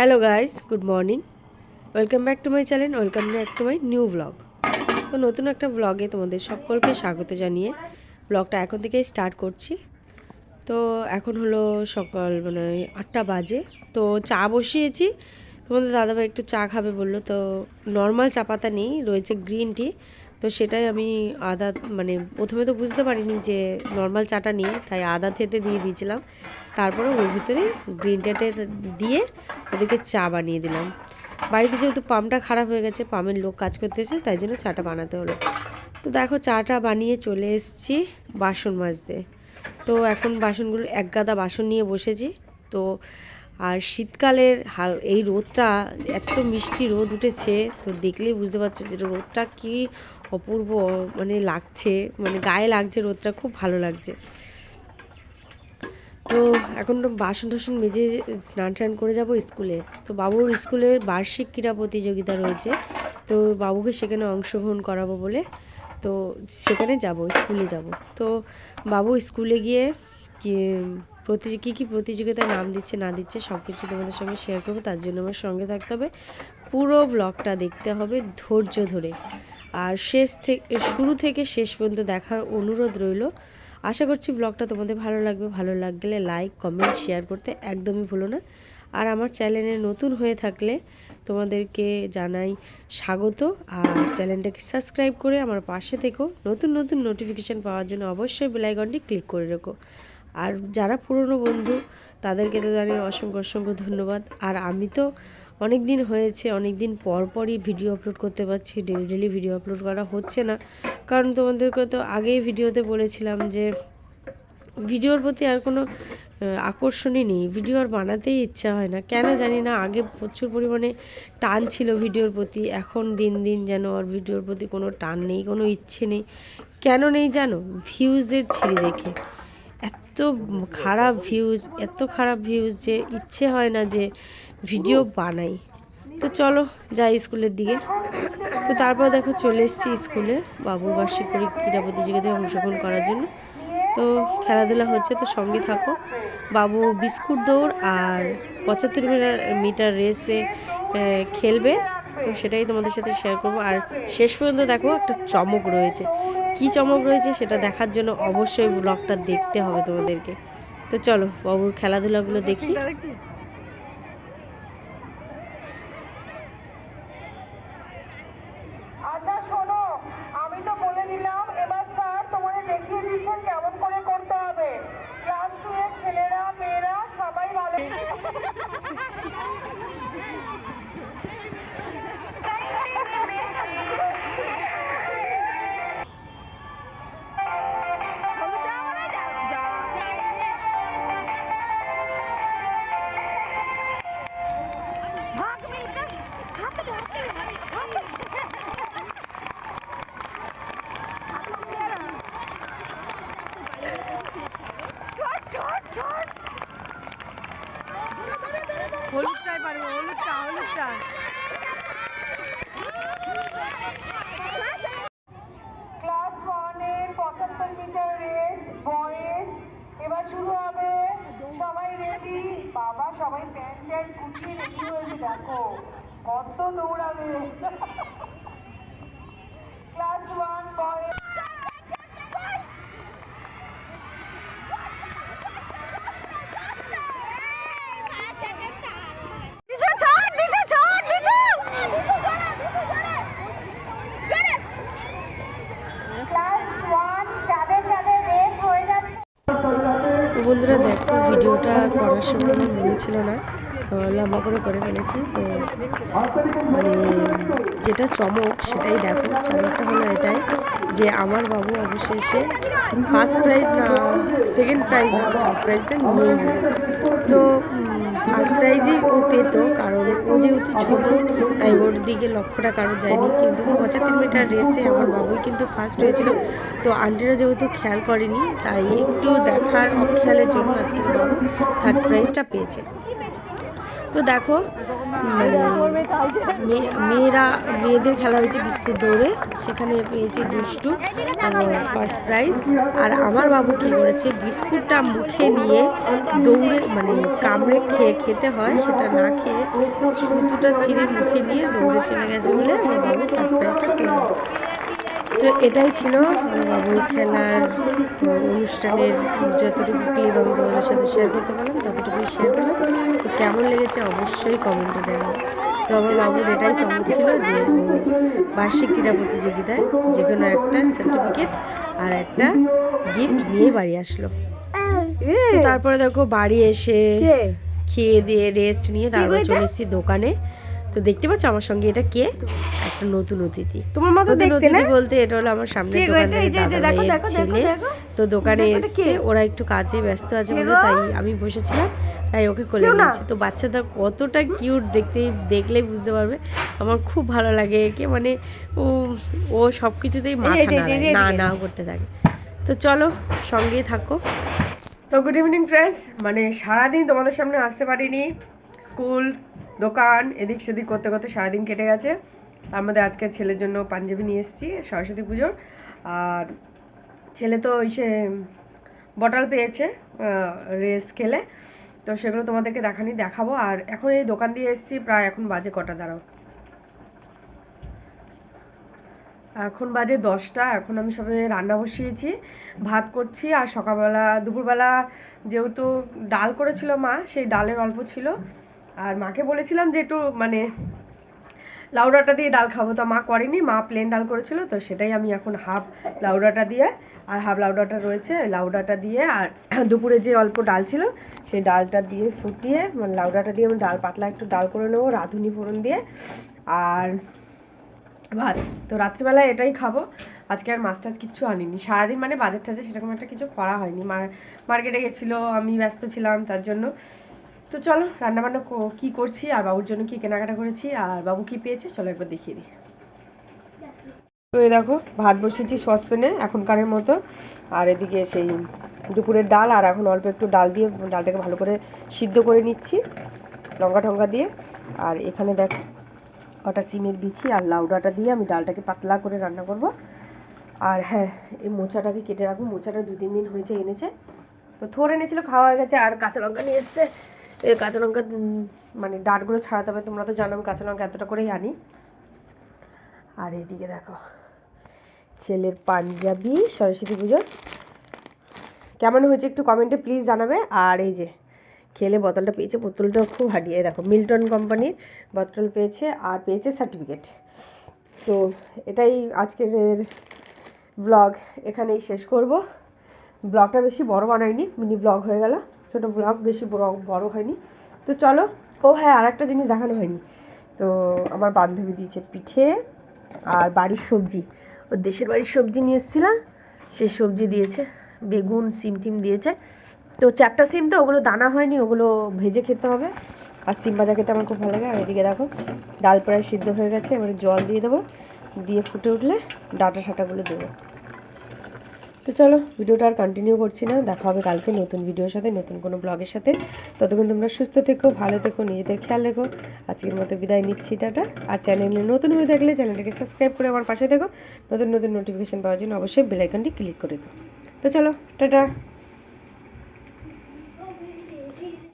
Hello guys good morning welcome back to my channel welcome back to my new blog তো নতুন একটা ব্লগে তোমাদের সকলকে স্বাগত জানিয়ে ব্লগটা এখন থেকেই স্টার্ট করছি। তো এখন হলো সকাল মানে আটটা বাজে। তো চা বসিয়েছি। তোমাদের দাদাভাই একটু চা খাবে বলল। তো নর্মাল চা পাতা নেই, রয়েছে গ্রিন টি তো সেটাই আমি আদা মানে প্রথমে তো বুঝতে পারিনি যে নর্মাল চাটা নিই, তাই আদা থেতে দিয়ে দিয়েছিলাম। তারপরে ওর ভিতরে গ্রিন টিটা দিয়ে ওদেরকে চা বানিয়ে দিলাম। বাড়িতে যেহেতু পাম্পটা খারাপ হয়ে গেছে পাম্পের লোক কাজ করতে করতেছে তাই জন্য চাটা বানাতে হলো। তো দেখো, চাটা বানিয়ে চলে এসেছি বাসন মাজতে। তো এখন বাসনগুলো, এক গাদা বাসন নিয়ে বসেছি। তো আর শীতকালের হাল, এই রোদটা, এত মিষ্টি রোদ উঠেছে, তো দেখলেই বুঝতে পারছ যে রোদটা কি অপূর্ব মানে লাগছে মানে গায়ে লাগছে রোদটা, খুব ভালো লাগছে। তো এখন বাসন টাসন মেজে স্নান টান করে যাব স্কুলে। তো বাবুর স্কুলের বার্ষিক ক্রীড়া প্রতিযোগিতা রয়েছে, তো বাবুকে সেখানে অংশগ্রহণ করাবো বলে, তো সেখানে যাব, স্কুলে যাব। তো বাবু স্কুলে গিয়ে প্রতি কী কী প্রতিযোগিতায় নাম দিচ্ছে, না দিচ্ছে সব কিছু তোমাদের সঙ্গে শেয়ার করব, তার জন্য আমার সঙ্গে থাকতে হবে। পুরো ব্লগটা দেখতে হবে ধৈর্য ধরে। আর শেষ থেকে শুরু থেকে শেষ পর্যন্ত দেখার অনুরোধ রইল। আশা করছি ব্লগটা তোমাদের ভালো লাগবে। ভালো লাগলে লাইক কমেন্ট শেয়ার করতে একদমই ভুলো না। আর আমার চ্যানেলে নতুন হয়ে থাকলে তোমাদেরকে জানাই স্বাগত। আর চ্যানেলটাকে সাবস্ক্রাইব করে আমার পাশে থেকো। নতুন নতুন নোটিফিকেশান পাওয়ার জন্য অবশ্যই বেলাইকনটি ক্লিক করে রেখো। আর যারা পুরনো বন্ধু, তাদেরকে তো জানি অসংখ্য অসংখ্য ধন্যবাদ। আর আমি তো অনেক দিন হয়েছে অনেক দিন পর পরই ভিডিও আপলোড করতে পারছি ডেলি ডেলি ভিডিও আপলোড করা হচ্ছে না। কারণ তোমাদেরকে তো আগেই ভিডিওতে বলেছিলাম যে ভিডিওর প্রতি আর কোনো আকর্ষণই নেই। ভিডিও আর বানাতেই ইচ্ছা হয় না। কেন জানি না, আগে প্রচুর পরিমাণে টান ছিল ভিডিওর প্রতি। এখন দিন দিন যেন আর ভিডিওর প্রতি কোনো টান নেই, কোনো ইচ্ছে নেই। কেন নেই জানো? ভিউজের ছিঁড়ে দেখে এত খারাপ ভিউজ এত খারাপ ভিউজ যে ইচ্ছে হয় না যে ভিডিও বানাই। তো চলো যাই স্কুলের দিকে। তো তারপর দেখো চলে এসেছি স্কুলে বাবু বার্ষিক ক্রীড়া প্রতিযোগিতায় অংশগ্রহণ করার জন্য। তো খেলাধুলা হচ্ছে, তো সঙ্গে থাকো। বাবু বিস্কুট দৌড় আর পঁচাত্তর মিটার মিটার রেসে খেলবে। তো সেটাই তোমাদের সাথে শেয়ার করব। আর শেষ পর্যন্ত দেখো একটা চমক রয়েছে। কি চমক রয়েছে সেটা দেখার জন্য অবশ্যই ব্লগটা দেখতে হবে তোমাদেরকে। তো চলো বাবুর খেলাধুলাগুলো দেখি। কত দৌড়াবে। ক্লাস ওয়ান হয়ে তো বন্ধুরা দেখো ভিডিওটা করার সময় আমার মনে ছিল না। লম্বা করে করে ফেলেছি, তো মানে যেটা চমক সেটাই দেখো। চমকটা হলো এটাই যে আমার বাবু অবশেষে ফার্স্ট প্রাইজ না সেকেন্ড প্রাইজ না থার্ড প্রাইজটা নিয়ে গেল। তো ফার্স্ট প্রাইজই ও পেত, কারণ ও যেহেতু ছোট, তাই ওর দিকে লক্ষ্যটা কারও যায়নি। কিন্তু পঁচাত্তর মিটার রেসে আমার বাবুই কিন্তু ফার্স্ট হয়েছিল। তো আন্টিরা যেহেতু খেয়াল করেনি, তাই একটু দেখার অখেয়ালের জন্য আজকের বাবু থার্ড প্রাইজটা পেয়েছে। তো দেখো মেয়েরা, মেয়েদের খেলা হয়েছে বিস্কুট দৌড়ে। সেখানে পেয়েছে দুষ্টু ফার্স্ট প্রাইজ আর আমার বাবু কী করেছে, বিস্কুটটা মুখে নিয়ে দৌড়ে মানে কামড়ে খেয়ে খেতে হয়, সেটা না খেয়ে সুতোটা ছিঁড়ে মুখে নিয়ে দৌড়ে চলে গেছে বলে আমার বাবু ফার্স্ট প্রাইজটা পেল। তো এটাই ছিল বাবুর খেলার অনুষ্ঠানের যতটুকু ক্লিপ আমি তোমাদের সাথে শেয়ার করতে পারলাম ততটুকুই শেয়ার করলাম। তো কেমন লেগেছে অবশ্যই কমেন্টে জানাও। তো আমার বাবুর এটাই চমক ছিল যে বার্ষিক ক্রীড়া প্রতিযোগিতায় যে কোনো একটা সার্টিফিকেট আর একটা গিফট নিয়ে বাড়ি আসলো। তারপরে দেখো বাড়ি এসে খেয়ে দিয়ে রেস্ট নিয়ে তারপর চলে এসেছি দোকানে। তো দেখতে পাচ্ছ আমার সঙ্গে এটা কে? একটা নতুন অতিথি। তোমার মতো দেখতে না? বলতে এটা হলো আমার এটা? দোকানের দাদা দেখো, ভাইয়ের দেখো, দেখো, ছেলে। দেখো। তো দোকানে এসছে? ওরা একটু কাজে ব্যস্ত আছে বলে তাই আমি বসেছিলাম তাই ওকে কোলে নিয়েছি। তো বাচ্চাটা কতটা কিউট দেখতে দেখলেই বুঝতে পারবে। আমার খুব ভালো লাগে একে মানে ও ও সব কিছুতেই মাথা না। না করতে থাকে। তো চলো সঙ্গেই থাকো। তো গুড ইভিনিং ফ্রেন্ডস মানে সারাদিন তোমাদের সামনে আসতে পারিনি। স্কুল, দোকান, এদিক সেদিক করতে করতে সারাদিন কেটে গেছে। তার মধ্যে আজকে ছেলের জন্য পাঞ্জাবি নিয়ে এসেছি, সরস্বতী পুজোর। আর ছেলে তো ওই সে বটল পেয়েছে রেস খেলে। তো সেগুলো তোমাদেরকে দেখানি, দেখাবো। আর এখন এই দোকান দিয়ে এসেছি, প্রায় এখন বাজে কটা, দাঁড়াও। এখন বাজে দশটা, এখন আমি সবে রান্না বসিয়েছি, ভাত করছি, আর সকালবেলা, দুপুরবেলা যেহেতু ডাল করেছিল মা, সেই ডালের অল্প ছিল। আর মাকে বলেছিলাম যে একটু মানে লাউ ডাঁটা দিয়ে ডাল খাব। তো মা করেনি, মা প্লেন ডাল করেছিল, তো সেটাই আমি এখন হাফ লাউ ডাঁটা দিয়ে, আর হাফ লাউ ডাঁটা রয়েছে লাউ ডাঁটা দিয়ে, আর দুপুরে যে অল্প ডাল ছিল, সেই ডালটা দিয়ে ফুটিয়ে মানে লাউ ডাঁটা দিয়ে আমি ডাল পাতলা একটু ডাল করে নেব, রাঁধুনি ফোড়ন দিয়ে। আর ভাত, তো রাত্রিবেলা এটাই খাব। আজকে আর মাছ টাছ কিচ্ছু আনিনি। সারাদিন মানে বাজার টাজার সেরকম একটা কিছু করা হয়নি। মার্কেটে গেছিল, আমি ব্যস্ত ছিলাম তার জন্য। তো চলো রান্না বান্না কি করছি আর বাবুর জন্য কি কেনাকাটা করেছি আর বাবু কি পেয়েছে, চলো একবার দেখিয়ে দিই। তো এই দেখো, ভাত বসেছি সসপ্যানে এখনকারের মতো, আর এদিকে সেই দুপুরের ডাল, আর এখন অল্প একটু ডাল দিয়ে ডালটাকে ভালো করে সিদ্ধ করে নিচ্ছি, লঙ্কা টঙ্কা দিয়ে। আর এখানে দেখ, কটা সিমের বিছি আর লাউ ডাঁটা দিয়ে আমি ডালটাকে পাতলা করে রান্না করব। আর হ্যাঁ এই মোচাটাকে কেটে রাখব, মোচাটা দু তিন দিন হয়েছে এনেছে। তো থোর এনেছিল, খাওয়া হয়ে গেছে, আর কাঁচা লঙ্কা নিয়ে এসছে। এই কাঁচা লঙ্কা মানে ডাঁটগুলো ছাড়াতে হবে তোমরা তো জানো আমি কাঁচা লঙ্কা এতটা করেই আনি। আর এইদিকে দেখো, ছেলের পাঞ্জাবি, সরস্বতী পুজোর। কেমন হয়েছে একটু কমেন্টে প্লিজ জানাবে। আর এই যে, খেলে বোতলটা পেয়েছে বোতলটা খুব হাঁটিয়ে দেখো, মিল্টন কোম্পানির বোতল পেয়েছে আর পেয়েছে সার্টিফিকেট তো এটাই আজকের ব্লগ এখানেই শেষ করব। ব্লগটা বেশি বড় বানাইনি মিনি ব্লগ হয়ে গেল। ছোট ব্লগ বেশি বড় বড় হয়নি। তো চলো, ও হ্যাঁ আর একটা জিনিস দেখানো হয়নি। তো আমার বান্ধবী দিয়েছে পিঠে আর বাড়ির সবজি। ওর দেশের বাড়ির সবজি নিয়ে এসেছিলাম সে সবজি দিয়েছে, বেগুন, সিম টিম দিয়েছে। তো চ্যাপটা সিম তো, ওগুলো দানা হয়নি, ওগুলো ভেজে খেতে হবে। আর সিম ভাজা খেতে আমার খুব ভালো লাগে। আর এদিকে দেখো, ডাল প্রায় সিদ্ধ হয়ে গেছে, এবারে জল দিয়ে দেবো। দিয়ে ফুটে উঠলে ডাটা সাটাগুলো দেবো। তো চলো, ভিডিওটা আর কন্টিনিউ করছি না। দেখা হবে কালকে নতুন ভিডিওর সাথে, নতুন কোনো ব্লগের সাথে। ততক্ষণ তোমরা সুস্থ থেকো, ভালো থেকো, নিজেদের খেয়াল রেখো। আজকের মতো বিদায় নিচ্ছি, টাটা। আর চ্যানেলে নতুন হয়ে থাকলে চ্যানেলটাকে সাবস্ক্রাইব করে আমার পাশে থেকো। নতুন নতুন নোটিফিকেশান পাওয়ার জন্য অবশ্যই বেলাইকনটি ক্লিক করে দেবো তো চলো, টাটা।